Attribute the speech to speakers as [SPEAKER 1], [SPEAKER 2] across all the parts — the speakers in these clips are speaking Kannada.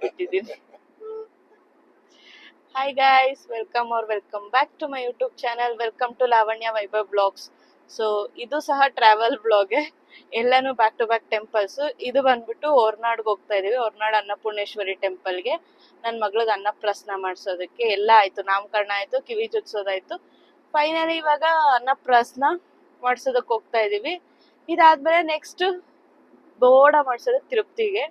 [SPEAKER 1] ಬಿಟ್ಟಿದ್ದೀನಿ hi guys welcome or welcome back to my YouTube channel welcome to Lavanya Vaibhav vlogs so ಇದು ಸಹ ಟ್ರಾವೆಲ್ ಬ್ಲಾಗೆ ಎಲ್ಲಾನು ಬ್ಯಾಕ್ ಟು ಬ್ಯಾಕ್ ಟೆಂಪಲ್ಸ್ ಇದು ಬಂದ್ಬಿಟ್ಟು ಹೊರ್ನಾಡ್ಗೆ ಹೋಗ್ತಾ ಇದೀವಿ. ಹೊರ್ನಾಡ್ ಅನ್ನಪೂರ್ಣೇಶ್ವರಿ ಟೆಂಪಲ್ಗೆ ನನ್ನ ಮಗಳಿಗೆ ಅನ್ನಪ್ರಸನ್ನ ಮಾಡಿಸೋದಕ್ಕೆ ಎಲ್ಲ ಆಯ್ತು. ನಾಮಕರಣ ಆಯ್ತು, ಕಿವಿ ಜುಟ್ಸೋದಾಯ್ತು ಫೈನಲಿ ಇವಾಗ ಅನ್ನಪ್ರಸನ್ನ ಮಾಡ್ಸೋದಕ್ಕೆ ಹೋಗ್ತಾ ಇದೀವಿ. ಇದಾದ್ಮೇಲೆ ನೆಕ್ಸ್ಟ್ ಬೋಡ ಮಾಡ್ಸೋದಕ್ಕೆ ತಿರುಪ್ತಿಗೆ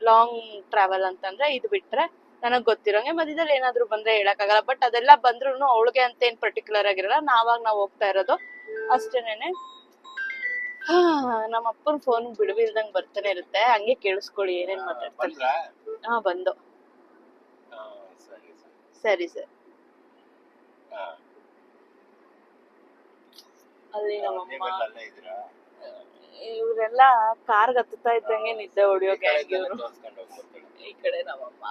[SPEAKER 1] ಲಾಂಗ್ ಟ್ರಾವೆಲ್ ಅಂತಂದ್ರೆ ಇದು ಬಿಟ್ರೆ ನನಗೆ ಗೊತ್ತಿರೋಂಗೆ ಮಧ್ಯದಲ್ಲಿ ಏನಾದ್ರು ಬಂದ್ರೆ ಹೇಳಕ್ಕಾಗಲ್ಲ. ಬಟ್ ಅದೆಲ್ಲ ಬಂದ್ರು ಅವಳಿಗೆ ಅಂತ ಏನ್ ಪರ್ಟಿಕ್ಯುಲರ್ ಆಗಿರಲ್ಲ. ನಾವಾಗ ನಾವು ಹೋಗ್ತಾ ಇರೋದು ಅಷ್ಟೇನೇನೆ. ಹಾ, ನಮ್ಮ ಅಪ್ಪನ ಫೋನ್ ಬಿಡುವಿಲ್ದಂಗ್ ಬರ್ತಾನೆ ಇರುತ್ತೆ. ಹಂಗೆ ಕೇಳಿಸ್ಕೊಳ್ಳಿ ಏನೇನ್ ಮಾತಾಡ್ತಾರೆ ಹಾ ಬಂದು.
[SPEAKER 2] ಸರಿ ಸರಿ.
[SPEAKER 1] ಸರಿ ಸರ್.
[SPEAKER 2] ಹಾ.
[SPEAKER 1] ಅಲ್ಲಿ ನಮ್ಮಮ್ಮ ಇವರೆಲ್ಲ ಕಾರ್ ಹತ್ತುತ್ತಾ ಇದ್ದಂಗೆ ನಿದ್ದೆ ಹೊಡಿಯೋ ಗ್ಯಾಂಗ್ ಇವರು. ಈ ಕಡೆ ನಮ್ಮಮ್ಮ.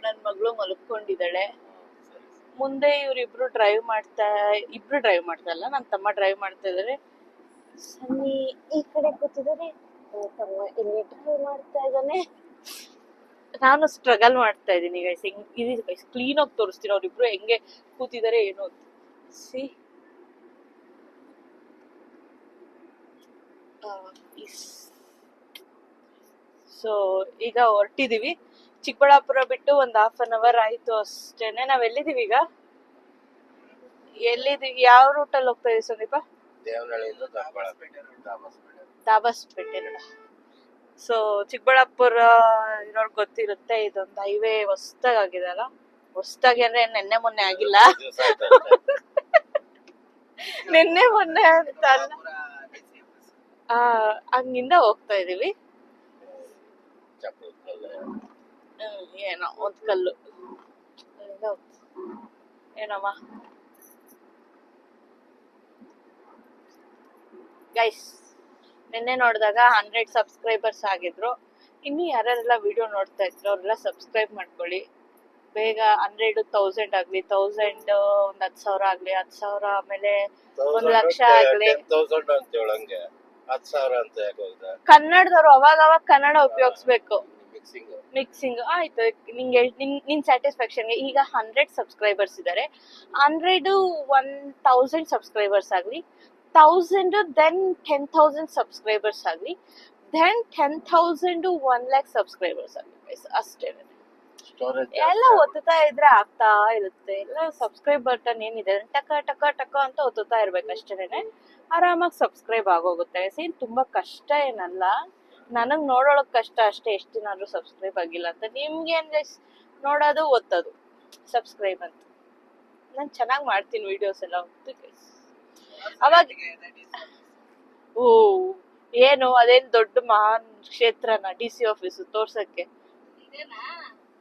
[SPEAKER 1] ನನ್ ಮಗಳು ಮಲ್ಕೊಂಡಿದ್ದಾಳೆ. ಮುಂದೆ ಇವ್ರಿಬ್ರು ಡ್ರೈವ್ ಮಾಡ್ತಾ, ಇಬ್ರು ಡ್ರೈವ್ ಮಾಡ್ತಾ ಇಲ್ಲ ನನ್ನ ತಮ್ಮ ಡ್ರೈವ್ ಮಾಡ್ತಾ ಇದ್ದಾರೆ ಸನ್ನಿ ಈ ಕಡೆ ಕೂತಿದ್ದಾರೆ ತಮ್ಮ ಇಲ್ಲಿ ಡ್ರೈವ್ ಮಾಡ್ತಾ ಇದ್ದಾನೆ ನಾನು ಸ್ಟ್ರಗಲ್ ಮಾಡ್ತಾ ಇದ್ದೀನಿ ಗೈಸ್ ಹೆಂಗ್, ಇದು ಗೈಸ್ ಕ್ಲೀನ್ ಆಗಿ ತೋರಿಸ್ತೀನಿ ಅವ್ರಿಬ್ರು ಹೆಂಗೆ ಕೂತಿದ್ದಾರೆ ಏನು ಸಿ. ಸೊ ಈಗ ಹೊರಟಿದೀವಿ. ಚಿಕ್ಕಬಳ್ಳಾಪುರ ಬಿಟ್ಟು ಒಂದ್ ಹಾಫ್ ಅನ್ ಅವರ್ ಆಯ್ತು ಅಷ್ಟೇನೆ. ನಾವ್ ಎಲ್ಲಿದೀವಿ ಈಗ? ಎಲ್ಲಿದೀವಿ ಯಾವ ರೂಟಲ್ಲಿ ಹೋಗ್ತಾ ಇದೀವಿ ಸಂದೀಪ?
[SPEAKER 2] ದಾಬಸ್ಪೇಟೆ
[SPEAKER 1] ನೋಡ ಸೊ ಚಿಕ್ಕಬಳ್ಳಾಪುರ ಇರೋರ್ ಗೊತ್ತಿರುತ್ತೆ ಇದೊಂದು ಹೈವೇ ಹೊಸ್ದಾಗಿದೆ ಅಲ್ಲ? ಹೊಸ್ದಾಗಿ ಅಂದ್ರೆ ನಿನ್ನೆ ಮೊನ್ನೆ ಆಗಿಲ್ಲ. ನಿನ್ನೆ ಮೊನ್ನೆ ಅಂತ ಅಲ್ಲ. ಆ, ಹಂಗಿಂದ ಹೋಗ್ತಾ ಇದೀವಿ. ಏನೋ ಒಂದ್ ಕಲ್ಲು ಏನಮ್ಮ ಗೈಸ್ ನಿನ್ನೆ ನೋಡಿದಾಗ ಹಂಡ್ರೆಡ್ ಸಬ್ಸ್ಕ್ರೈಬರ್ಸ್ ಆಗಿದ್ರು. ಇನ್ನು ಯಾರ್ಯಾರೆಲ್ಲ ವಿಡಿಯೋ ನೋಡ್ತಾ ಇದ್ರು ಅವರೆಲ್ಲ ಸಬ್ಸ್ಕ್ರೈಬ್ ಮಾಡ್ಕೊಳ್ಳಿ. ಬೇಗ ಹಂಡ್ರೆಡ್ ತೌಸಂಡ್ ಆಗ್ಲಿ ತೌಸಂಡ್ ಒಂದ್ ಹತ್ತು ಸಾವಿರ ಆಗ್ಲಿ ಹತ್ತು ಸಾವಿರ ಆಮೇಲೆ ಒಂದ್ ಲಕ್ಷ ಆಗ್ಲಿ.
[SPEAKER 2] 10,000 ಅಂತ ಹೇಳಂಗೆ ಹತ್ತು ಸಾವಿರ ಅಂತ ಯಾಕೆ ಹೋಗ್ದ
[SPEAKER 1] ಕನ್ನಡದವ್ರು ಅವಾಗ ಅವಾಗ ಕನ್ನಡ ಉಪಯೋಗಿಸ್ಬೇಕು.
[SPEAKER 2] ಮಿಕ್ಸಿಂಗ್
[SPEAKER 1] ಆಯ್ತು. ನಿಂಗೆ ನಿನ್ ನಿನ್ ಸ್ಯಾಟಿಸ್ಫ್ಯಾಕ್ಷನ್ಗೆ ಈಗ ಹಂಡ್ರೆಡ್ ಸಬ್ಸ್ಕ್ರೈಬರ್ಸ್ ಇದ್ದಾರೆ ಹಂಡ್ರೆಡ್ ಒನ್ ತೌಸಂಡ್ ಸಬ್ಸ್ಕ್ರೈಬರ್ಸ್ ಆಗಲಿ. Thousand then ten thousand subscribers ಆಗಲಿ. Then ten thousand one lakh subscribers ಆಗಲಿ ಅಷ್ಟೇ. ಎಲ್ಲ ಒತ್ತುತ್ತಾ ಇದ್ರೆ ಆಗ್ತಾ ಇರುತ್ತೆ. ಎಲ್ಲ ಸಬ್ಸ್ಕ್ರೈಬ್ ಬಟನ್ ಏನಿದೆ ಟಕ ಟಕ ಟಕ ಅಂತ ಒತ್ತುತ್ತಾ ಇರ್ಬೇಕು ಅಷ್ಟೇನೆ ಆರಾಮಾಗಿ ಸಬ್ಸ್ಕ್ರೈಬ್ ಆಗೋಗುತ್ತೆ. ಸೇನ್ ತುಂಬಾ ಕಷ್ಟ ಏನಲ್ಲ. ನನಗ್ ನೋಡೋಳಕ್ ಕಷ್ಟ ಅಷ್ಟೇ ಎಷ್ಟು ಸಬ್ಸ್ಕ್ರೈಬ್ ಆಗಿಲ್ಲ ಅಂತ. ನಿಮ್ಗೆ ಅಂದ್ರೆ ನೋಡೋದು ಒತ್ತೋದು ಸಬ್ಸ್ಕ್ರೈಬ್ ಅಂತ. ನಾನು ಚೆನ್ನಾಗ್ ಮಾಡ್ತೀನಿ ವಿಡಿಯೋಸ್ ಎಲ್ಲ. ಅವಾಗ ಓ ಏನು? ಅದೇನ್ ದೊಡ್ಡ ಮಹಾನ್ ಕ್ಷೇತ್ರನ? ಡಿ ಸಿ ಆಫೀಸ್ ತೋರ್ಸಕ್ಕೆ?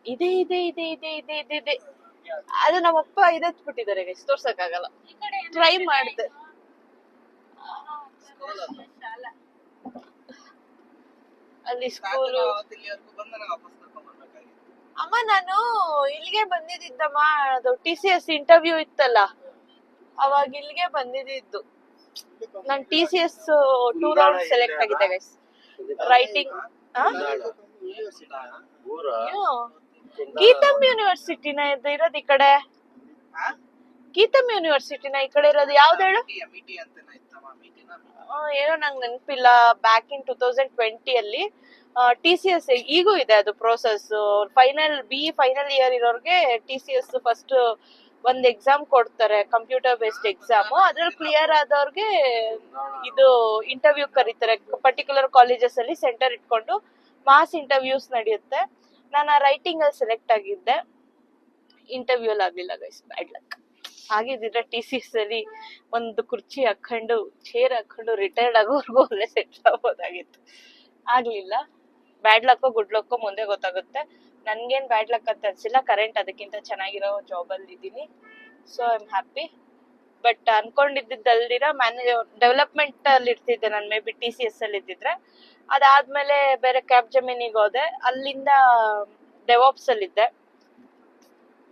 [SPEAKER 1] ಇದೆ ಇದೆ ಇದೆ ಇದೆ ಇದೆ ಇದೆ ಇದೆ. ಅದು ನಮ್ಮಪ್ಪ ಇದೆತ್ಬಿಟ್ಟಿದ್ದಾರೆ ಗೈಸ್ ತೋರ್ಸಕ್ಕಾಗಲ್ಲ. ಟ್ರೈ ಮಾಡಿದೆ. ಅಲ್ಲಿ ಸ್ಕೂಲು ಅಮ್ಮ ನಾನು ಇಲ್ಲಿಗೆ ಬಂದಿದ್ದಮ್ಮ ಅದು ಟಿ ಸಿ ಎಸ್ ಇಂಟರ್ವ್ಯೂ ಇತ್ತಲ್ಲ. ಅವಾಗ ಇಲ್ಲಿಗೆ ಬಂದಿದ್ದು. ನಾನ್ T C S two round select ಆಗಿದೆ ಗೈಸ್ ರೈಟಿಂಗ್
[SPEAKER 2] ಊರ?
[SPEAKER 1] ಗೀತಮ್ ಯೂನಿವರ್ಸಿಟಿನ ಇರೋದು ಈ ಕಡೆ. ಗೀತಮ್ ಯೂನಿವರ್ಸಿಟಿನ ಈ ಕಡೆ ಇರೋದು ಯಾವ್ದು ಹೇಳು? ಆ, ಏನೋ ನಂಗೆ ನೆನಪಿಲ್ಲ. ಬ್ಯಾಕ್ ಇನ್ ಟೂ ತೌಸಂಡ್ ಟ್ವೆಂಟಿಯಲ್ಲಿ ಟಿ ಸಿ ಎಸ್ ಈಗೂ ಇದೆ ಅದು process final B final year ಇರೋರ್ಗೆ ಟಿ ಸಿ ಎಸ್ ಫಸ್ಟ್ ಒಂದ್ ಎಕ್ಸಾಮ್ ಕೊಡ್ತಾರೆ ಕಂಪ್ಯೂಟರ್ ಬೇಸ್ಡ್ ಎಕ್ಸಾಮ್ ಅದ್ರಲ್ಲಿ ಕ್ಲಿಯರ್ ಆದವ್ರಿಗೆ ಇದು ಇಂಟರ್ವ್ಯೂ ಕರೀತಾರೆ. ಪರ್ಟಿಕ್ಯುಲರ್ ಕಾಲೇಜಸ್ ಅಲ್ಲಿ ಸೆಂಟರ್ ಇಟ್ಕೊಂಡು ಮಾಸ್ ಇಂಟರ್ವ್ಯೂಸ್ ನಡೆಯುತ್ತೆ. ನಾನು ಆ ರೈಟಿಂಗ್ ಅಲ್ಲಿ ಸೆಲೆಕ್ಟ್ ಆಗಿದ್ದೆ. ಇಂಟರ್ವ್ಯೂ ಅಲ್ಲಿ ಆಗ್ಲಿಲ್ಲ ಗೈಸ್ ಬ್ಯಾಡ್ ಲಕ್ ಆಗಿದ್ರೆ ಟಿ ಸಿ ಅಲ್ಲಿ ಒಂದು ಕುರ್ಚಿ ಹಾಕೊಂಡು ಚೇರ್ ಹಾಕೊಂಡು ರಿಟೈರ್ಡ್ ಆಗೋವರೆಗೂ ಅಲ್ಲೇ ಸೆಟ್ಲ್ ಆಗ್ಬೋದಾಗಿತ್ತು. ಆಗ್ಲಿಲ್ಲ. ಬ್ಯಾಡ್ ಲಕ್ಕೋ ಗುಡ್ ಲಕ್ಕೋ ಮುಂದೆ ಗೊತ್ತಾಗುತ್ತೆ. ನನ್ಗೇನ್ ಬ್ಯಾಡ್ ಲಕ್ ಅಂತ ಅನ್ಸಿಲ್ಲ. ಕರೆಂಟ್ ಅದಕ್ಕಿಂತ ಚೆನ್ನಾಗಿರೋ ಜಾಬ್ ಅಲ್ಲಿ ಇದ್ದೀನಿ. So I am happy but ಅನ್ಕೊಂಡಿದ್ದಲ್ದಿರ manage development ಅಲ್ಲಿ ಇರ್ತಿದ್ದೆ ನಾನು maybe T C S ಅಲ್ಲಿ ಇದ್ದಿದ್ರೆ. ಅದಾದ್ಮೇಲೆ ಬೇರೆ ಕ್ಯಾಬ್ ಜಮೀನಿಗೆ ಹೋದೆ. ಅಲ್ಲಿಂದ ಡೆವಾಪ್ಸ್ ಅಲ್ಲಿದ್ದೆ.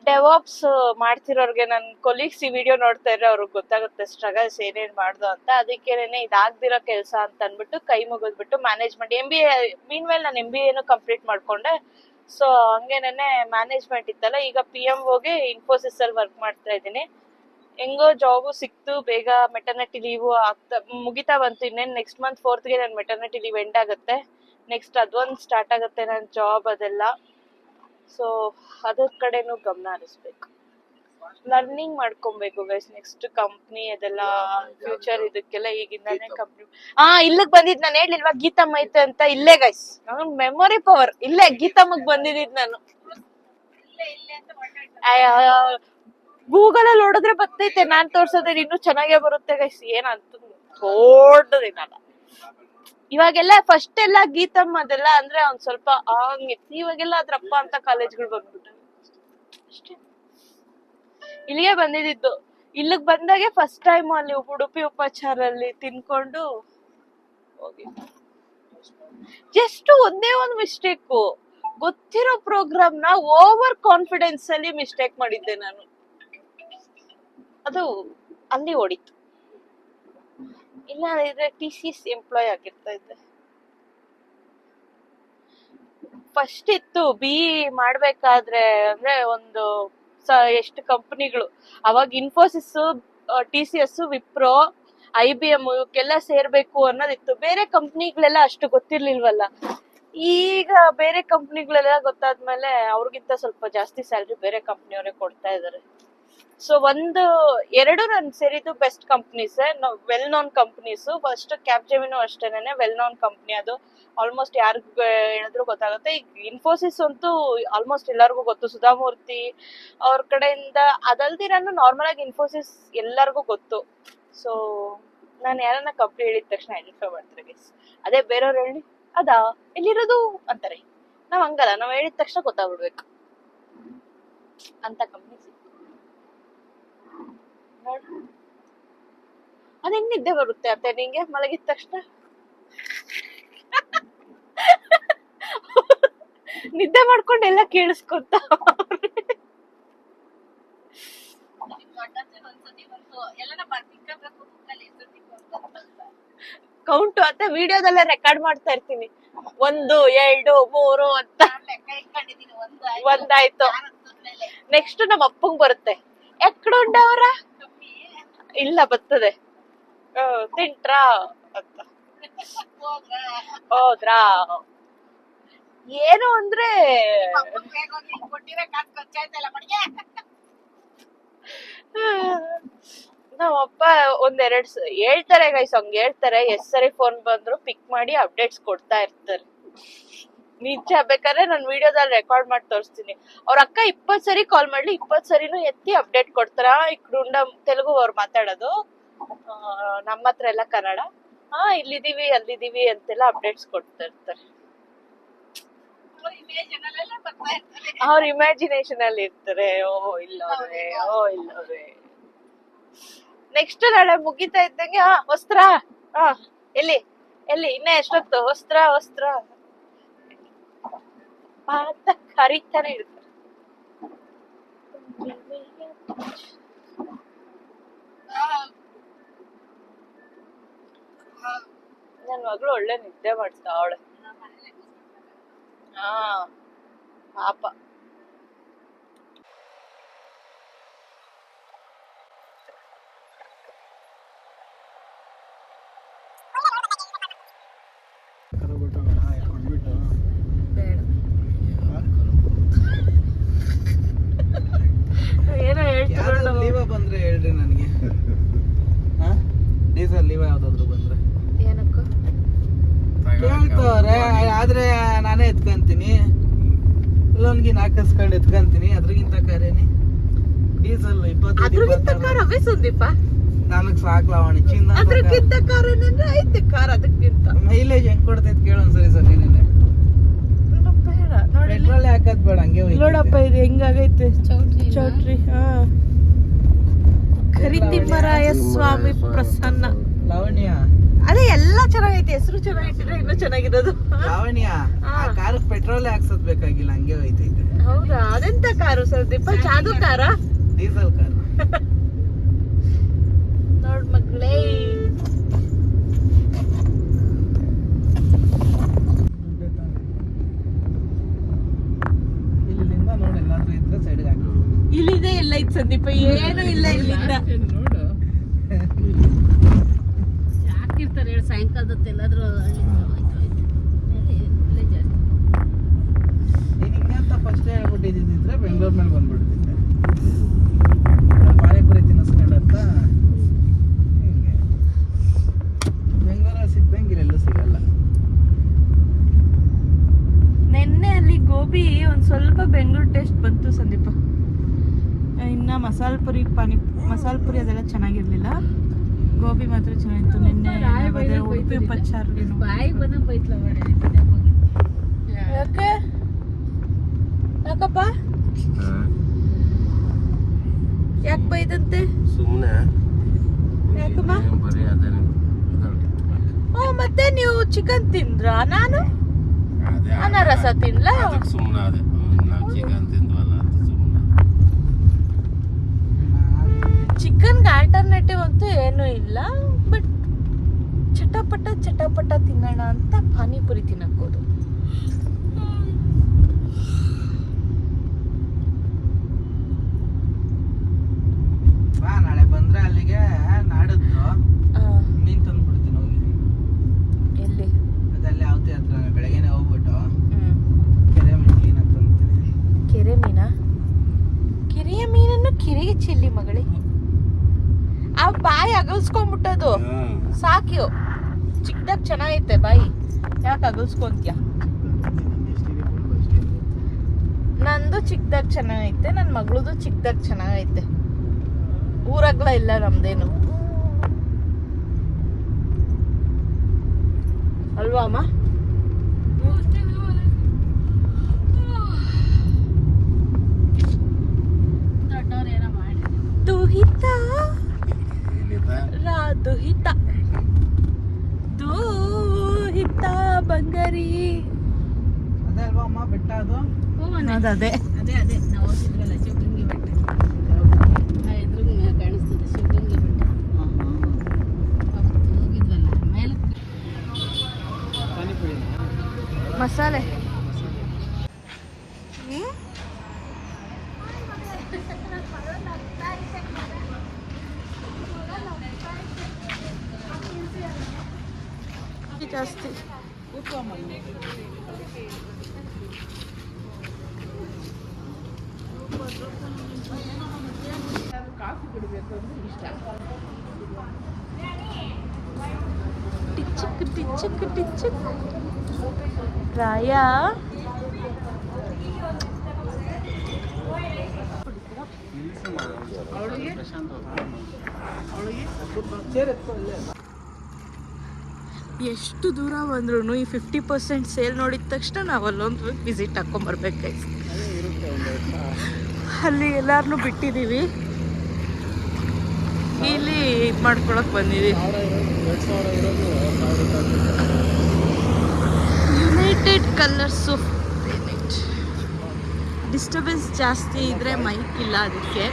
[SPEAKER 1] ಡೆವಾಪ್ಸ್ ಮಾಡ್ತಿರೋರ್ಗೆ ನನ್ನ ಕೊಲೀಗ್ಸ್ ಈ ವಿಡಿಯೋ ನೋಡ್ತಾ ಇದ್ರೆ ಅವ್ರಿಗೆ ಗೊತ್ತಾಗುತ್ತೆ ಸ್ಟ್ರಗಲ್ಸ್ ಏನೇನ್ ಮಾಡ್ದು ಅಂತ. ಅದಕ್ಕೇನೆ ಇದಾಗ್ದಿರೋ ಕೆಲಸ ಅಂತ ಅನ್ಬಿಟ್ಟು ಕೈ ಮುಗಿದ್ಬಿಟ್ಟು management M B A mean ಮೇಲೆ ನಾನು ಎಂ ಬಿ ಎನು ಕಂಪ್ಲೀಟ್ ಮಾಡ್ಕೊಂಡೆ. ಸೊ ಹಂಗೇನೆ ಮ್ಯಾನೇಜ್ಮೆಂಟ್ ಇತ್ತಲ್ಲ, ಈಗ ಪಿ ಎಂ ಹೋಗಿ ಇನ್ಫೋಸಿಸ್ ಅಲ್ಲಿ ವರ್ಕ್ ಮಾಡ್ತಾ ಇದ್ದೀನಿ. ಹೆಂಗೋ ಜಾಬು ಸಿಕ್ತು, ಬೇಗ ಮೆಟರ್ನಿಟಿ ಲೀವು ಆಗ್ತಾ, ಮುಗಿತಾ ಬಂತು. ಇನ್ನೇನು ನೆಕ್ಸ್ಟ್ ಮಂತ್ ಫೋರ್ತ್ಗೆ ನನ್ನ ಮೆಟರ್ನಿಟಿ ಲೀವ್ ಎಂಡ್ ಆಗುತ್ತೆ. ನೆಕ್ಸ್ಟ್ ಅದೊಂದು ಸ್ಟಾರ್ಟ್ ಆಗುತ್ತೆ ನನ್ನ ಜಾಬ್ ಅದೆಲ್ಲ. ಸೊ ಅದ್ರ ಕಡೆನೂ ಗಮನ ಹರಿಸ್ಬೇಕು. ಲರ್ನಿಂಗ್ ಮಾಡ್ಕೊಬೇಕು ಗೈಸ್ ನೆಕ್ಸ್ಟ್ ಕಂಪ್ನಿ ಅದೆಲ್ಲ ಫ್ಯೂಚರ್ ಇದಕ್ಕೆಲ್ಲ ಈಗಿಂದಾನೇ ಕಂಪ್ನಿ ಹಾ ಇಲ್ಲಿಗೆ ಬಂದಿದ್ ನಾನು ಹೇಳಿಲ್ವಾ? ಗೀತಮ್ಮ ಐತೆ ಅಂತ ಇಲ್ಲೇ ಗೈಸ್ ನಾನು ಮೆಮೊರಿ ಪವರ್ ಇಲ್ಲೇ ಗೀತಮ್ಮಗ್ ಬಂದಿದ್ದಿದ್ ನಾನು. ಗೂಗಲ್ ಅಲ್ಲಿ ನೋಡಿದ್ರೆ ಬರ್ತೈತೆ ನಾನ್ ತೋರ್ಸೋದ್ರೆ ಇನ್ನೂ ಚೆನ್ನಾಗೇ ಬರುತ್ತೆ ಗೈಸ್ ಏನಂತ ದೊಡ್ಡದೇನಲ್ಲ ಇವಾಗೆಲ್ಲ ಫಸ್ಟ್ ಎಲ್ಲ ಗೀತಮ್ಮ ಅದೆಲ್ಲ ಅಂದ್ರೆ ಒಂದ್ ಸ್ವಲ್ಪ ಹಂಗೆ. ಇವಾಗೆಲ್ಲ ಅದ್ರಪ್ಪ ಅಂತ ಕಾಲೇಜ್ಗಳು ಬಂದ್ಬಿಟ್ಟು ಇಲ್ಲಿಗೆ ಬಂದಿದ್ದು. ಇಲ್ಲಿಗ್ ಬಂದಾಗೆ ಫಸ್ಟ್ ಟೈಮ್ ಅಲ್ಲಿ ಉಡುಪಿ ಉಪಚಾರಲ್ಲಿ ತಿನ್ಕೊಂಡು ಜಸ್ಟ್ ಒಂದೇ ಒಂದು ಮಿಸ್ಟೇಕ್ ಗೊತ್ತಿರೋ ಪ್ರೋಗ್ರಾಮ್ನ ಓವರ್ ಕಾನ್ಫಿಡೆನ್ಸ್ ಅಲ್ಲಿ ಮಿಸ್ಟೇಕ್ ಮಾಡಿದ್ದೆ ನಾನು. ಅದು ಅಲ್ಲಿ ಓಡಿತ್ತು ಇಲ್ಲ ಇದ್ರೆ ಟಿ ಸಿ ಎಸ್ ಎಂಪ್ಲಾಯ್ ಆಗಿರ್ತಾ ಇದ್ದೆ. ಫಸ್ಟ್ ಇತ್ತು ಬಿ ಮಾಡ್ಬೇಕಾದ್ರೆ ಅಂದ್ರೆ ಒಂದು ಎಷ್ಟು ಕಂಪನಿಗಳು ಅವಾಗ Infosys T C S Wipro I B M ಇವಕ್ಕೆಲ್ಲ ಸೇರ್ಬೇಕು ಅನ್ನೋದಿತ್ತು. ಬೇರೆ ಕಂಪ್ನಿಗಳೆಲ್ಲ ಅಷ್ಟು ಗೊತ್ತಿರ್ಲಿಲ್ವಲ್ಲ. ಈಗ ಬೇರೆ ಕಂಪ್ನಿಗಳೆಲ್ಲ ಗೊತ್ತಾದ್ಮೇಲೆ ಅವ್ರಿಗಿಂತ ಸ್ವಲ್ಪ ಜಾಸ್ತಿ ಸ್ಯಾಲ್ರಿ ಬೇರೆ ಕಂಪ್ನಿಯವರೇ ಕೊಡ್ತಾ ಇದಾರೆ. ಸೊ ಒಂದು, ಎರಡು ನಾನು ಸೇರಿದ್ದು best companies well known companies first Capgemini ಅಷ್ಟೇನೆ ವೆಲ್ ನೋನ್ ಕಂಪ್ನಿ ಅದು. ಆಲ್ಮೋಸ್ಟ್ ಯಾರಿಗೂ ಹೇಳಿದ್ರು ಗೊತ್ತಾಗುತ್ತೆ. ಈಗ ಇನ್ಫೋಸಿಸ್ ಅಂತೂ ಆಲ್ಮೋಸ್ಟ್ ಎಲ್ಲರಿಗೂ ಗೊತ್ತು. ಸುಧಾಮೂರ್ತಿ ಅವ್ರ ಕಡೆಯಿಂದ ಅದಲ್ದಿರನು ನಾರ್ಮಲ್ ಆಗಿ ಇನ್ಫೋಸಿಸ್ ಎಲ್ಲರಿಗೂ ಗೊತ್ತು. ಸೊ ನಾನು ಯಾರನ್ನ ಕಂಪ್ನಿ ಹೇಳಿದ ತಕ್ಷಣ ಐಡೆಂಟಿಫೈ ಮಾಡ್ತಾರೆ ಗೆಸ್ ಅದೇ ಬೇರೆಯವ್ರು ಹೇಳಿ, ಅದಾ? ಎಲ್ಲಿರೋದು? ಅಂತಾರೆ. ನಾವ್ ಹಂಗಲ್ಲ. ನಾವ್ ಹೇಳಿದ ತಕ್ಷಣ ಗೊತ್ತಾಗ್ಬಿಡ್ಬೇಕು. ಅಂತ ಕಂಪ್ನಿ ಹೆಂಗ್ ನಿದ್ದೆ ಬರುತ್ತೆ ಅತ್ತೆ, ನಿಂಗೆ? ಮಲಗಿದ ತಕ್ಷಣ? ನಿದ್ದೆ ಮಾಡ್ಕೊಂಡು ಎಲ್ಲ ಕೇಳಿಸ್ಕೊತ ಕೌಂಟು ಅಂತ ವಿಡಿಯೋದಲ್ಲೇ ರೆಕಾರ್ಡ್ ಮಾಡ್ತಾ ಇರ್ತೀನಿ. ಒಂದು, ಎರಡು, ಮೂರು ಅಂತ. ಒಂದಾಯ್ತು. ನೆಕ್ಸ್ಟ್ ನಮ್ಮ ಅಪ್ಪಂಗ್ ಬರುತ್ತೆ. ಎಕ್ಕಡುಂಡವ್ರ ಇಲ್ಲ ಬರ್ತದೆ. ತಿಂಟ್ರಾ? ಅಂತ. ಹೋದ್ರಾ? ಏನು ಅಂದ್ರೆ ನಮ್ಮಪ್ಪ ಒಂದೆರಡ್ ಹೇಳ್ತಾರೆ ಗೈಸ್ ಹಂಗ್ ಹೇಳ್ತಾರೆ. ಎಷ್ಟ್ ಸರಿ ಫೋನ್ ಬಂದ್ರು ಪಿಕ್ ಮಾಡಿ ಅಪ್ಡೇಟ್ಸ್ ಕೊಡ್ತಾ ಇರ್ತಾರೆ. ನಿಜ ಬೇಕಾದ್ರೆ ನಾನು ವಿಡಿಯೋದಲ್ಲಿ ರೆಕಾರ್ಡ್ ಮಾಡಿ ತೋರಿಸ್ತೀನಿ. ಅವ್ರ ಅಕ್ಕ ಇಪ್ಪತ್ ಸರಿ ಕಾಲ್ ಮಾಡ್ಲಿ ಇಪ್ಪತ್ ಸರಿನೂ ಎತ್ತಿ ಅಪ್ಡೇಟ್ ಕೊಡ್ತಾರ? ಈ ಕೃಂಡ ತೆಲುಗು ಅವ್ರು ಮಾತಾಡೋದು. ನಮ್ಮ ಹತ್ರ ಎಲ್ಲ ಕನ್ನಡ. ಹಾ ಇಲ್ಲಿದೀವಿ ಅಲ್ಲಿದೀವಿ ಅಂತೆಲ್ಲ ಅಪ್ಡೇಟ್ಸ್ ಕೊಡ್ತಾ ಇರ್ತಾರೆ. ಅವ್ರ ಇಮ್ಯಾಜಿನೇಷನ್ ಅಲ್ಲಿ ಇರ್ತಾರೆ. ಓ, ಇಲ್ಲವ್ರೆ ಓ, ಇಲ್ಲವ್ರೆ. ನೆಕ್ಸ್ಟ್ ನಾಳೆ ಮುಗಿತಾ ಇದ್ದಂಗೆ ಹಾ ವಸ್ತ್ರ. ಹಾ ಎಲ್ಲಿ ಎಲ್ಲಿ, ಇನ್ನ ಎಷ್ಟೊತ್ತು? ವಸ್ತ್ರ ವಸ್ತ್ರ. ಅಂತ ಕರೀತಾನೆ ಇರ್ತಾರೆ ನನ್ ಮಗಳು ಒಳ್ಳೆ ನಿದ್ದೆ ಮಾಡ್ತಾವಳೆ ಹಾ ಪಾಪ ಬೇಡ ಏನೋ ಹೇಳ್ತಿರೋಳು
[SPEAKER 3] ಲೀವ ಬಂದ್ರೆ ಹೇಳ್ರಿ ನನಗೆ ಡೀಸೆಲ್ ಲೀವ ಯಾವ್ದಾದ್ರು ಬಂದ್ರೆ
[SPEAKER 1] ಏನಕ್ಕೂ
[SPEAKER 3] ಕೇಳ್ತವ್ರೆ ಆದ್ರೆ ನಾನೇ ಎತ್ಕಂತೀನಿ ಲೋನ್ಗಿನ್ ಹಾಕಿಸ್ಕೊಂಡು ಎತ್ಕೊಂತೀನಿ ಅದ್ರಗಿಂತ ಕರೇನಿ. ಡೀಸೆಲ್
[SPEAKER 1] ಅದ್ರಗಿಂತ ಕಾರ ಅವೇ ನನಗೆ
[SPEAKER 3] ನನಗ್ ಸಾಕ್ ಲಾವಣಿ ಚಿನ್ನ
[SPEAKER 1] ಅದ್ರಕ್ಕಿಂತ ಕಾರ್ ಏನಂದ್ರೆ ಐತೆ ಕಾರ್ ಅದಕ್ಕಿಂತ
[SPEAKER 3] ಮೈಲೇಜ್ ಹೆಂಗ್ ಕೊಡ್ತೈತೆ ಕೇಳು ಒಂದ್ಸರಿ ಸರ್ ನೀನೆ ಪೆಟ್ರೋಲ್ ಹಾಕದ್ ಬೇಡ ಹಂಗೆ.
[SPEAKER 1] ನೋಡಪ್ಪ ಇದು ಹೆಂಗಾಗೈತೆ? ಚೌಟ್ರಿ ಹಾ. ಕರಿತಿಮ್ಮರಾಯ ಸ್ವಾಮಿ ಪ್ರಸನ್ನ.
[SPEAKER 3] ಲಾವಣ್ಯ.
[SPEAKER 1] ಅದೇ ಎಲ್ಲ ಚೆನ್ನಾಗೈತೆ ಹೆಸರು ಚೆನ್ನಾಗಿಟ್ಟಿದ್ರೆ ಇನ್ನೂ ಚೆನ್ನಾಗಿರೋದು.
[SPEAKER 3] ಲಾವಣ್ಯ ಆ ಕಾರ್ ಪೆಟ್ರೋಲ್ ಹಾಕ್ಸೋದ್ ಬೇಕಾಗಿಲ್ಲ ಹಂಗೆ ಹೋಯ್ತೈತೆ.
[SPEAKER 1] ಹೌದಾ? ಅದೆಂತ ಕಾರು ಸರ್? ದೀಪ ಚಾದು ಕಾರ?
[SPEAKER 3] Diesel car.
[SPEAKER 1] ನೋಡ್ ಮಗಳೇ.
[SPEAKER 3] ಇಲ್ಲಿಂದ ನೋಡಿ ಎಲ್ಲಾದ್ರೂ ಇದ್ರೆ ಸೈಡ್ಗೆ ಹಾಕಿ
[SPEAKER 1] ಇಲ್ಲಿದೆ ಎಲ್ಲ ಇತ್ತು ಸಂದೀಪ ಏನು ಇಲ್ಲ ಇಲ್ಲಿಂದ
[SPEAKER 3] ನೋಡು
[SPEAKER 4] ಹಾಕಿರ್ತಾರೆ ಹೇಳಿ ಸಾಯಂಕಾಲದತ್ತು ಎಲ್ಲಾದರೂ ಅಲ್ಲಿ ಹೋಯ್ತು ಹೋಯ್ತು. ಇಲ್ಲೇ ಜಾಸ್ತಿ.
[SPEAKER 3] ನೀನ್ ಹಿಂಗೆ ಅಂತ ಫಸ್ಟ್ ಹೇಳ್ಬಿಟ್ಟಿದ್ದಿದ್ರೆ ಬೆಂಗಳೂರು ಮೇಲೆ ಬಂದ್ಬಿಡ್ತಿದ್ದೆ ಪಾನಿಪುರಿ ತಿನ್ನಿಸ್ಕೊಂಡಂತ ಹಿಂಗೆ. ಬೆಂಗಳೂರಲ್ಲಿ ಸಿಗ್ದಂಗೆ ಇಲ್ಲೆಲ್ಲೂ ಸಿಗಲ್ಲ.
[SPEAKER 1] ನಿನ್ನೆ ಅಲ್ಲಿ ಗೋಬಿ ಒಂದು ಸ್ವಲ್ಪ ಬೆಂಗಳೂರು ಟೇಸ್ಟ್ ಬಂತು ಸಂದೀಪ. ಇನ್ನ ಮಸಾಲ ಪುರಿ ಪಾನಿ ಮಸಾಲ ಪುರಿ ಅದೆಲ್ಲ ಚೆನ್ನಾಗಿರ್ಲಿಲ್ಲ. ಗೋಬಿ ಮಾತ್ರ ಚೆನ್ನಾಗಿತ್ತು. ನಿನ್ನೆ ಉಡುಪಿ ಉಪಚಾರ
[SPEAKER 4] ಬಾಯಿ ಬಂದ ಬೈತ್ಲ ಮಾಡಿ
[SPEAKER 1] ಯಾಕೆ? ಯಾಕಪ್ಪ? ಯಾಕೆ ಬೈದಂತೆ?
[SPEAKER 2] ಸುಮ್ಮನೆ
[SPEAKER 1] ಯಾಕಮ್ಮ? ಓ ಮತ್ತೆ ನೀವು ಚಿಕನ್ ತಿಂದ್ರಾ? ನಾನು? ಅನಾರಸ ತಿನ್ಲಾ?
[SPEAKER 2] ಸುಮ್ಮನೆ ಅದೇ. ಚಿಕನ್ ತಿಂದ್ವಲ್ಲ ಅಂತ ಸುಮ್ಮನೆ
[SPEAKER 1] ಚಿಕನ್ಗೆ ಆಲ್ಟರ್ನೇಟಿವ್ ಅಂತೂ ಏನೂ ಇಲ್ಲ ಬಟ್ ಚಟಪಟ ಚಟಪಟ ತಿನ್ನೋಣ ಅಂತ ಪಾನಿಪುರಿ ತಿನ್ನಕ್ಕೋದು
[SPEAKER 3] ನಾಳೆ ಬಂದ್ರೆ ಅಲ್ಲಿಗೆ ನಾಡದ್ದು. ಮೀನ್ ತಂದ್ಬಿಡ್ತೀನಿ ಹೋಗಿ
[SPEAKER 1] ಎಲ್ಲಿ?
[SPEAKER 3] ಅದಲ್ಲೇ ಯಾವತ್ತೇ ಹತ್ರ ಬೆಳಗ್ಗೆನೆ ಹೋಗ್ಬಿಟ್ಟು. ಕೆರೆ ಮೀನ್ ಕ್ಲೀನ್ ಆಗಿ
[SPEAKER 1] ಕೆರೆ ಮೀನಾ? ಕೆರೆಯ ಮೀನನ್ನು ಕೆರೆಗೆ ಚೆಲ್ಲಿ ಮಗಳೇ. ಬಾಯಿ ಅಗಲ್ಸ್ಕೊಂಡ್ಬಿಟ್ಟದು. ಸಾಕ್ಯು. ಚಿಕ್ಕದಾಗ ಚೆನ್ನಾಗೈತೆ ಬಾಯಿ. ಯಾಕೆ ಅಗಲ್ಸ್ಕೊಂತೀಯ? ನಂದು ಚಿಕ್ಕದಾಗ ಚೆನ್ನಾಗೈತೆ ನನ್ನ ಮಗಳದು ಚಿಕ್ಕದಾಗ ಚೆನ್ನಾಗೈತೆ. ಊರಗ್ಲ ಇಲ್ಲ ನಮ್ದೇನು. ಅಲ್ವಾ ಅಮ್ಮ?
[SPEAKER 4] ದೊಡ್ಡವ್ರು ಏನೋ ಮಾಡಿ
[SPEAKER 1] ರಾದುಹಿತ. ದುಹಿತ ಬಂಗರಿ.
[SPEAKER 3] ಅದೇ ಅಮ್ಮ ಬೆಟ್ಟ ಅದು?
[SPEAKER 1] ಅದೇ.
[SPEAKER 4] ಅದೇ. ಅದೇ ನಾವು ಹೋಗಿದ್ವಲ್ಲ ಶಿವಗಂಗೆ ಬೆಟ್ಟ. ಎದುರು ಕಾಣಿಸ್ತದೆ ಶಿವಗಂಗೆ ಬೆಟ್ಟ. ಹೋಗಿದ್ವಲ್ಲ ಮೇಲೆ
[SPEAKER 3] ಪಾನಿಪುರಿ
[SPEAKER 1] ಮಸಾಲೆ. ಜಾಸ್ತಿ ಟಿಚ್ಚಕ್ ಟಿಚ್ಚಕ್ ಟಿಚ್ಚಕ್ ರಾಯ ಎಷ್ಟು ದೂರ ಬಂದ್ರೂ ಈ ಫಿಫ್ಟಿ ಪರ್ಸೆಂಟ್ ಸೇಲ್ ನೋಡಿದ ತಕ್ಷಣ ನಾವು ಅಲ್ಲೊಂದು ವಿಸಿಟ್ ಹಾಕೊಂಬರ್ಬೇಕಾಯ್ತು ಅಲ್ಲಿ ಎಲ್ಲಾರನ್ನೂ ಬಿಟ್ಟಿದ್ದೀವಿ ಇಲ್ಲಿ ಇದು ಮಾಡ್ಕೊಳಕ್ ಬಂದಿದ್ದೀವಿ ಯುನೈಟೆಡ್ ಕಲರ್ಸ್ ಆಫ್ ಡಿಸ್ಟರ್ಬೆನ್ಸ್ ಜಾಸ್ತಿ ಇದ್ರೆ ಮೈಕ್ ಇಲ್ಲ ಅದಕ್ಕೆ.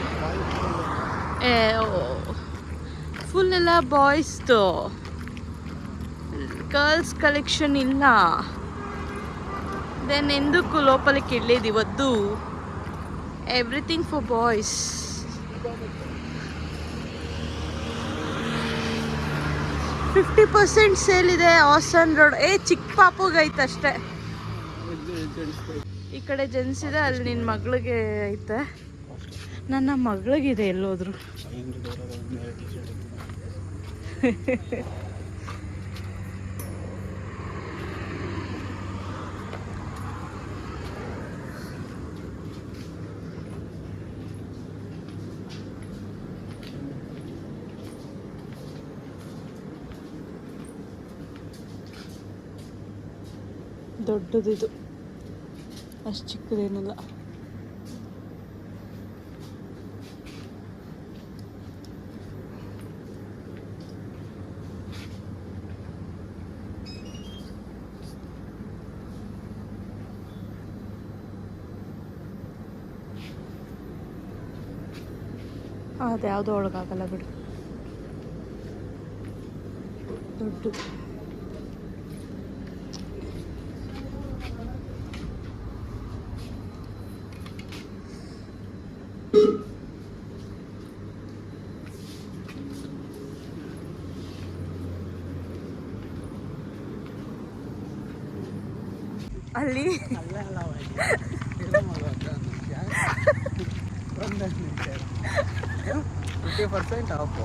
[SPEAKER 1] ಫುಲ್ ಎಲ್ಲ ಬಾಯ್ಸ್ದು ಗರ್ಲ್ಸ್ ಕಲೆಕ್ಷನ್ ಇಲ್ಲ. ದೆನ್ ಎಂದಕ್ಕೂ ಲೋಪಲಕ್ಕೆ ಇಡ್ಲಿದ್ದು ಇವತ್ತು? Everything for boys fifty percent sale ಇದೆ ಆಸನ್ ರೋಡ್ ಏ ಚಿಕ್ಕ ಪಾಪುಗೈತೆ ಅಷ್ಟೇ. ಈ ಕಡೆ ಜೆನ್ಸ್ ಇದೆ ಅಲ್ಲಿ ನಿನ್ನ ಮಗಳಿಗೆ ಐತೆ. ನನ್ನ ಮಗಳಿಗಿದೆ ಎಲ್ಲೋದ್ರು. ದೊಡ್ಡದಿದು ಅಷ್ಟು ಚಿಕ್ಕದೇನಿಲ್ಲ ಅದ್ಯಾವುದೋ ಒಳಗಾಗಲ್ಲ ಬಿಡು ದೊಡ್ಡ
[SPEAKER 3] ಪರ್ಸೆಂಟ್ ಆಫ್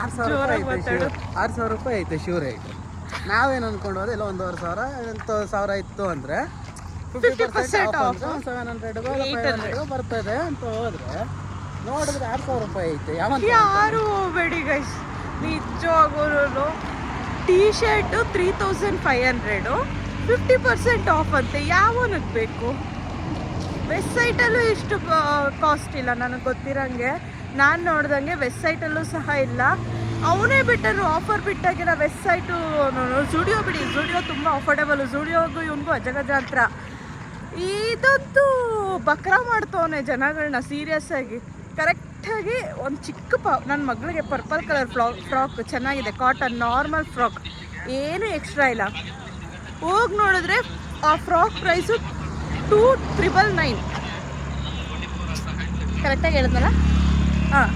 [SPEAKER 3] ಆರು ಸಾವಿರ ರೂಪಾಯಿ ಐತೆ ಆರು ಸಾವಿರ ರೂಪಾಯಿ ಐತೆ ಶೂ ರೇಟ್ ನಾವೇನು ಅನ್ಕೊಂಡು ಹೋದ್ರೆ ಇಲ್ಲ ಒಂದೂವರೆ ಸಾವಿರ ಎಂಟು ಸಾವಿರ ಇತ್ತು ಅಂದರೆ ಫಿಫ್ಟಿ
[SPEAKER 1] 50%
[SPEAKER 3] ಪರ್ಸೆಂಟ್. ಆಫ್ ಸೆವೆನ್ ಹಂಡ್ರೆಡ್ಗೋ
[SPEAKER 1] 800
[SPEAKER 3] ಬರ್ತದೆ ಅಂತ ಹೋದ್ರೆ ನೋಡಿದ್ರೆ ಆರು ಸಾವಿರ ರೂಪಾಯಿ ಐತೆ. ಯಾವ
[SPEAKER 1] ಯಾರು ಹೋಗ್ಬೇಡಿ ಗೈಸ್ ನಿಜವಾಗೂ T shirt three thousand five hundred fifty percent off ಅಂತೆ. ಯಾವನಕ್ಕೆ ಬೇಕು? ವೆಬ್ಸೈಟಲ್ಲೂ ಇಷ್ಟು ಕಾಸ್ಟ್ ಇಲ್ಲ. ನನಗೆ ಗೊತ್ತಿರಂಗೆ. ನಾನು ನೋಡ್ದಂಗೆ ವೆಬ್ಸೈಟಲ್ಲೂ ಸಹ ಇಲ್ಲ. ಅವನೇ ಬಿಟ್ಟರು ಆಫರ್ ಬಿಟ್ಟಾಗಿರೋ ವೆಬ್ಸೈಟು ಜುಡಿಯೋ ಬಿಡಿ. ಜುಡಿಯೋ ತುಂಬ ಅಫೋರ್ಡೇಬಲ್ ಜುಡಿಯೋಗೂ ಇವನಿಗೂ ಅಜಗಜಾಂತರ ಇದಂತೂ ಬಕ್ರ ಮಾಡ್ತವನೆ ಜನಗಳನ್ನ ಸೀರಿಯಸ್ ಆಗಿ. ಕರೆಕ್ಟಾಗಿ ಒಂದು ಚಿಕ್ಕ ಪ ನನ್ನ ಮಗಳಿಗೆ ಪರ್ಪಲ್ ಕಲರ್ ಫ್ರಾಕ್ ಫ್ರಾಕ್ ಚೆನ್ನಾಗಿದೆ. ಕಾಟನ್ ನಾರ್ಮಲ್ ಫ್ರಾಕ್ ಏನೂ ಎಕ್ಸ್ಟ್ರಾ ಇಲ್ಲ. ಹೋಗಿ ನೋಡಿದ್ರೆ, ಆ frock price two triple nine ಕರೆಕ್ಟಾಗಿ ಹೇಳಿದ್ನಲ್ಲ? ಹಾಂ.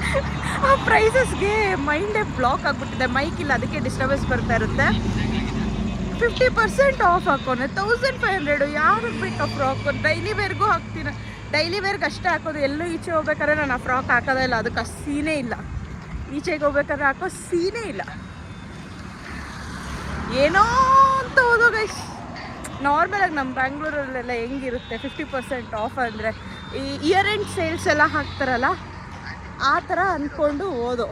[SPEAKER 1] ಆ ಪ್ರೈಸಸ್ಗೆ ಮೈಂಡೇ ಬ್ಲಾಕ್ ಆಗಿಬಿಟ್ಟಿದೆ. ಮೈಕ್ ಇಲ್ಲ, ಅದಕ್ಕೆ ಡಿಸ್ಟರ್ಬೆನ್ಸ್ ಬರ್ತಾ ಇರುತ್ತೆ. ಫಿಫ್ಟಿ ಪರ್ಸೆಂಟ್ ಆಫ್ ಹಾಕೋನೆ. ತೌಸಂಡ್ ಫೈವ್ ಹಂಡ್ರೆಡು ಯಾವ ಬಿಟ್ಟು ಫ್ರಾಕ್ ಡೈಲಿ ವೇರ್ಗೂ ಹಾಕ್ತೀನಿ ಡೈಲಿ ವೇರ್ಗೆ ಅಷ್ಟೇ ಹಾಕೋದು. ಎಲ್ಲೂ ಈಚೆ ಹೋಗ್ಬೇಕಾದ್ರೆ ನಾನು ಆ ಫ್ರಾಕ್ ಹಾಕೋದೇ ಇಲ್ಲ. ಅದಕ್ಕೆ ಸೀನೇ ಇಲ್ಲ. ಈಚೆಗೆ ಹೋಗ್ಬೇಕಾದ್ರೆ ಹಾಕೋ ಸೀನೇ ಇಲ್ಲ. ಏನೋ ಅಂತ ಹೋದಾಗ ನಾರ್ಮಲಾಗಿ ನಮ್ಮ ಬ್ಯಾಂಗ್ಳೂರಲ್ಲೆಲ್ಲ ಹೆಂಗಿರುತ್ತೆ? ಫಿಫ್ಟಿ ಪರ್ಸೆಂಟ್ ಆಫ್ ಅಂದರೆ. ಈ ಇಯರ್ ಎಂಡ್ ಸೇಲ್ಸ್ ಎಲ್ಲ ಹಾಕ್ತಾರಲ್ಲ? ಆ ಥರ ಅಂದ್ಕೊಂಡು ಓದು.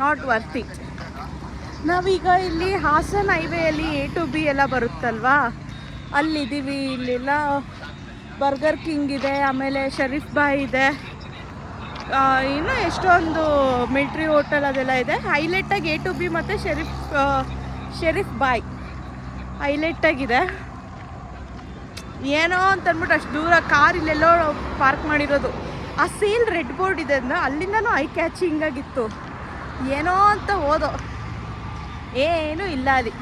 [SPEAKER 1] ನಾಟ್ ವರ್ತಿ ನಾವೀಗ ಇಲ್ಲಿ ಹಾಸನ್ ಹೈವೇಯಲ್ಲಿ ಎ ಟು ಬಿ ಎಲ್ಲ ಬರುತ್ತಲ್ವಾ? ಅಲ್ಲಿದ್ದೀವಿ, ಇಲ್ಲೆಲ್ಲ ಬರ್ಗರ್ ಕಿಂಗ್ ಇದೆ, ಆಮೇಲೆ ಶರೀಫ್ ಬಾಯ್ ಇದೆ. ಇನ್ನೂ ಎಷ್ಟೊಂದು ಮಿಲ್ಟ್ರಿ ಹೋಟೆಲ್ ಅದೆಲ್ಲ ಇದೆ. ಹೈಲೈಟಾಗಿ ಎ ಟು ಬಿ ಮತ್ತು ಶರೀಫ್ ಶರೀಫ್ ಬಾಯ್ ಹೈಲೈಟಾಗಿದೆ ಏನೋ ಅಂತಂದ್ಬಿಟ್ಟು ಅಷ್ಟು ದೂರ ಕಾರ್ ಇಲ್ಲೆಲ್ಲೋ ಪಾರ್ಕ್ ಮಾಡಿರೋದು. ಆ ಸೇಲ್ ರೆಡ್ ಬೋರ್ಡ್ ಇದೆ ಅಂದ್ರೆ ಅಲ್ಲಿಂದನೂ ಐ ಕ್ಯಾಚಿಂಗ್ ಆಗಿತ್ತು. ಏನೋ ಅಂತ ಓದೋ. ಏನೂ ಇಲ್ಲ ಅಲ್ಲಿ.